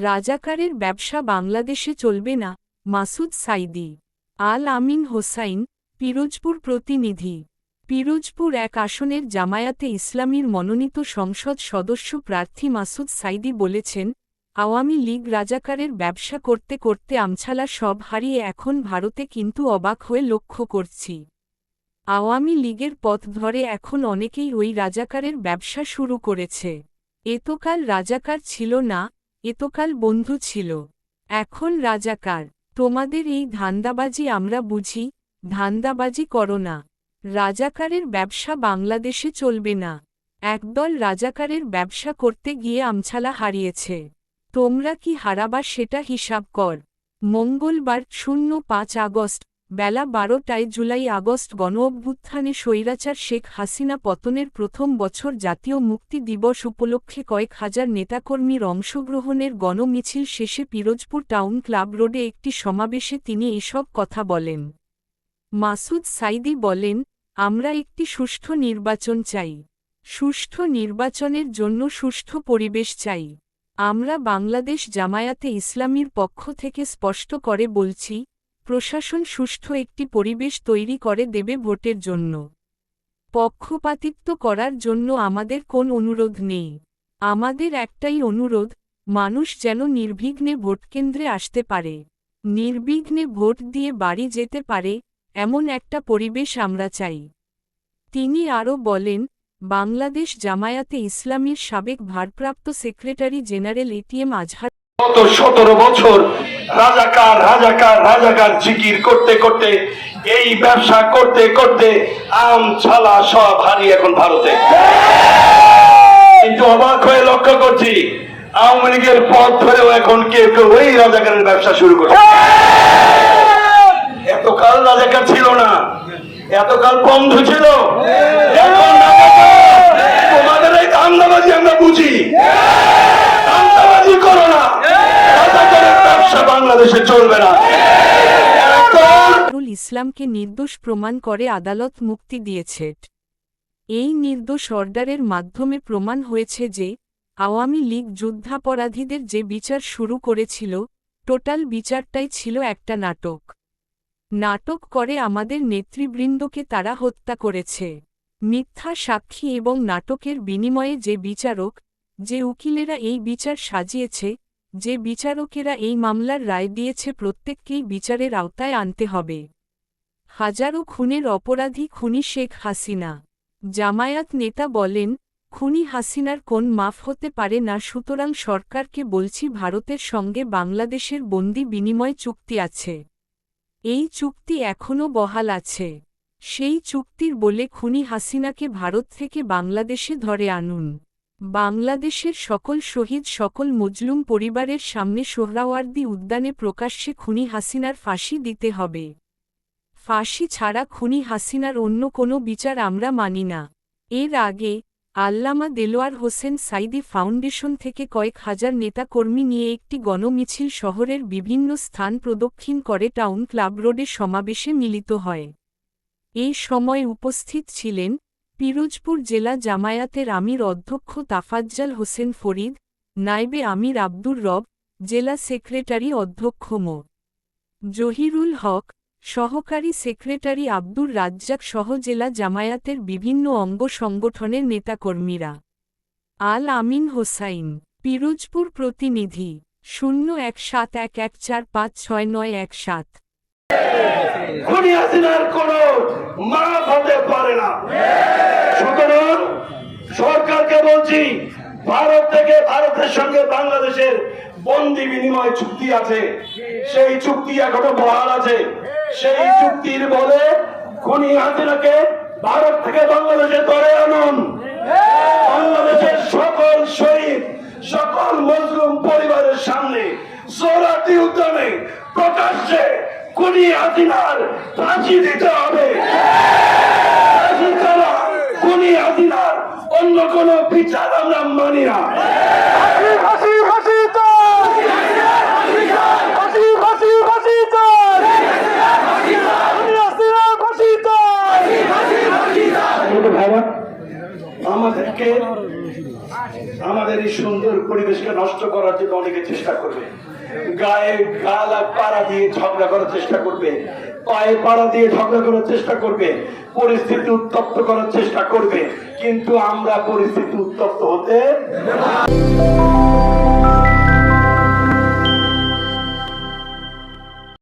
রাজাকারের ব্যবসা বাংলাদেশে চলবে না, মাসুদ সাইদি। আল আমিন হোসাইন, পিরোজপুর প্রতিনিধি। পিরোজপুর এক আসনের জামায়াতে ইসলামীর মনোনীত সংসদ সদস্য প্রার্থী মাসুদ সাইদি বলেছেন, আওয়ামী লীগ রাজাকারের ব্যবসা করতে করতে আমছালা সব হারিয়ে এখন ভারতে কিন্তু অবাক হয়ে লক্ষ্য করছি। আওয়ামী লীগের পথ ধরে এখন অনেকেই ওই রাজাকারের ব্যবসা শুরু করেছে। এতকাল রাজাকার ছিল না এতকাল বন্ধু ছিল। এখন রাজাকার তোমাদের এই ধান্দাবাজি আমরা বুঝি, ধান্দাবাজি করো না। রাজাকারের ব্যবসা বাংলাদেশে চলবে না। একদল রাজাকারের ব্যবসা করতে গিয়ে আমছালা হারিয়েছে। তোমরা কি হারাবা সেটা হিসাব কর। মঙ্গলবার শূন্য পাঁচ আগস্ট বেলা বারোটায় জুলাই আগস্ট গণঅভ্যুত্থানে স্বৈরাচার শেখ হাসিনা পতনের প্রথম বছর জাতীয় মুক্তি দিবস উপলক্ষে কয়েক হাজার নেতাকর্মীর অংশগ্রহণের গণমিছিল শেষে পিরোজপুর টাউন ক্লাব রোডে একটি সমাবেশে তিনি এসব কথা বলেন। মাসুদ সাইদি বলেন, আমরা একটি সুষ্ঠু নির্বাচন চাই। সুষ্ঠু নির্বাচনের জন্য সুষ্ঠু পরিবেশ চাই। আমরা বাংলাদেশ জামায়াতে ইসলামীর পক্ষ থেকে স্পষ্ট করে বলছি প্রশাসন সুষ্ঠু একটি পরিবেশ তৈরি করে দেবে ভোটের জন্য। পক্ষপাতিত্ব করার জন্য আমাদের কোন অনুরোধ নেই। আমাদের একটাই অনুরোধ, মানুষ যেন নির্বিঘ্নে ভোটকেন্দ্রে আসতে পারে। নির্বিঘ্নে ভোট দিয়ে বাড়ি যেতে পারে, এমন একটা পরিবেশ আমরা চাই। তিনি আরও বলেন, বাংলাদেশ জামায়াতে ইসলামীর সাবেক ভারপ্রাপ্ত সেক্রেটারি জেনারেল এটিএম আজহার সতেরো বছর রাজাকার রাজাকার রাজাকার জিকির করতে করতে, এই ব্যবসা করতে করতে আম, ছালা সব হারিয়ে এখন ভারতে। কিন্তু অবাক হয়ে লক্ষ্য করছি, আওয়ামী লীগের পথ ধরেও এখন কেউ কেউ ওই রাজাকারের ব্যবসা শুরু করছে। এতকাল রাজাকার ছিল না, এতকাল বন্ধ ছিল, এখন রাজাকার। তোমাদের এই ধান্দাবাজি আমরা বুঝি ধান্দাবাজি করো না রাজাকারের ব্যবসা বাংলাদেশে চলবে না। ইসলামকে নির্দোষ প্রমাণ করে আদালত মুক্তি দিয়েছে। এই নির্দোষ অর্ডারের মাধ্যমে প্রমাণ হয়েছে যে, আওয়ামী লীগ যুদ্ধাপরাধীদের যে বিচার শুরু করেছিল, টোটাল বিচারটাই ছিল একটা নাটক। নাটক করে আমাদের নেতৃবৃন্দকে তারা হত্যা করেছে। মিথ্যা সাক্ষী এবং নাটকের বিনিময়ে যে বিচারক, যে উকিলেরা এই বিচার সাজিয়েছে যে বিচারকেরা এই মামলার রায় দিয়েছে প্রত্যেককেই বিচারের আওতায় আনতে হবে। হাজারো খুনের অপরাধী খুনি শেখ হাসিনা। জামায়াত নেতা বলেন, খুনি হাসিনার কোন মাফ হতে পারে না, সুতরাং সরকারকে বলছি ভারতের সঙ্গে বাংলাদেশের বন্দি বিনিময় চুক্তি আছে। এই চুক্তি এখনও বহাল আছে। সেই চুক্তির বলে খুনি হাসিনাকে ভারত থেকে বাংলাদেশে ধরে আনুন। বাংলাদেশের সকল শহীদ, সকল মজলুম পরিবারের সামনে সোহরাওয়ার্দী উদ্যানে প্রকাশ্যে খুনি হাসিনার ফাঁসি দিতে হবে। ফাঁসি ছাড়া খুনি হাসিনার অন্য কোনো বিচার আমরা মানি না। এর আগে আল্লামা দেলোয়ার হোসেন সাইদি ফাউন্ডেশন থেকে কয়েক হাজার নেতাকর্মী নিয়ে একটি গণমিছিল শহরের বিভিন্ন স্থান প্রদক্ষিণ করে টাউন ক্লাব রোডে সমাবেশে মিলিত হয়। এই সময় উপস্থিত ছিলেন পিরোজপুর জেলা জামায়াতের আমির অধ্যক্ষ তাফাজ্জাল হোসেন ফরিদ নাইবে আমির আব্দুর রব, জেলা সেক্রেটারি অধ্যক্ষ মো. জহিরুল হক, সহকারী সেক্রেটারি আব্দুর রাজ্জাক সহ জেলা জামায়াতের বিভিন্ন অঙ্গ সংগঠনের নেতাকর্মীরা। আল আমিন হোসাইন, পিরোজপুর প্রতিনিধি, শূন্য এক সাত এক এক চার পাঁচ ছয় নয় এক সাত। খুনি কোন হতে পারে না। বলছি, ভারত থেকে ভারতের সঙ্গে বাংলাদেশের বন্দি বিনিময় চুক্তি আছে। সেই চুক্তি এখনও বহাল আছে। সেই চুক্তির বলে খুনি হাসিনাকে ভারত থেকে বাংলাদেশে ধরে আনুন। বাংলাদেশের সকল শহীদ, সকল মজলুম পরিবারের সামনে সোরাটি উদ্যানে প্রকাশ্যে খুনি হাসিনার ফাঁসি দিতে হবে ফাঁসি ছাড়া খুনি হাসিনার অন্য কোন বিচার আমরা মানি না। আমাদেরকে আমাদের এই সুন্দর পরিবেশকে নষ্ট করার জন্য অনেকে চেষ্টা করবে। গায়ে গাল পাড়া দিয়ে ঝগড়া করার চেষ্টা করবে। পায়ে পাড়া দিয়ে ঝগড়া করার চেষ্টা করবে, পরিস্থিতি উত্তপ্ত করার চেষ্টা করবে, কিন্তু আমরা পরিস্থিতি উত্তপ্ত হতে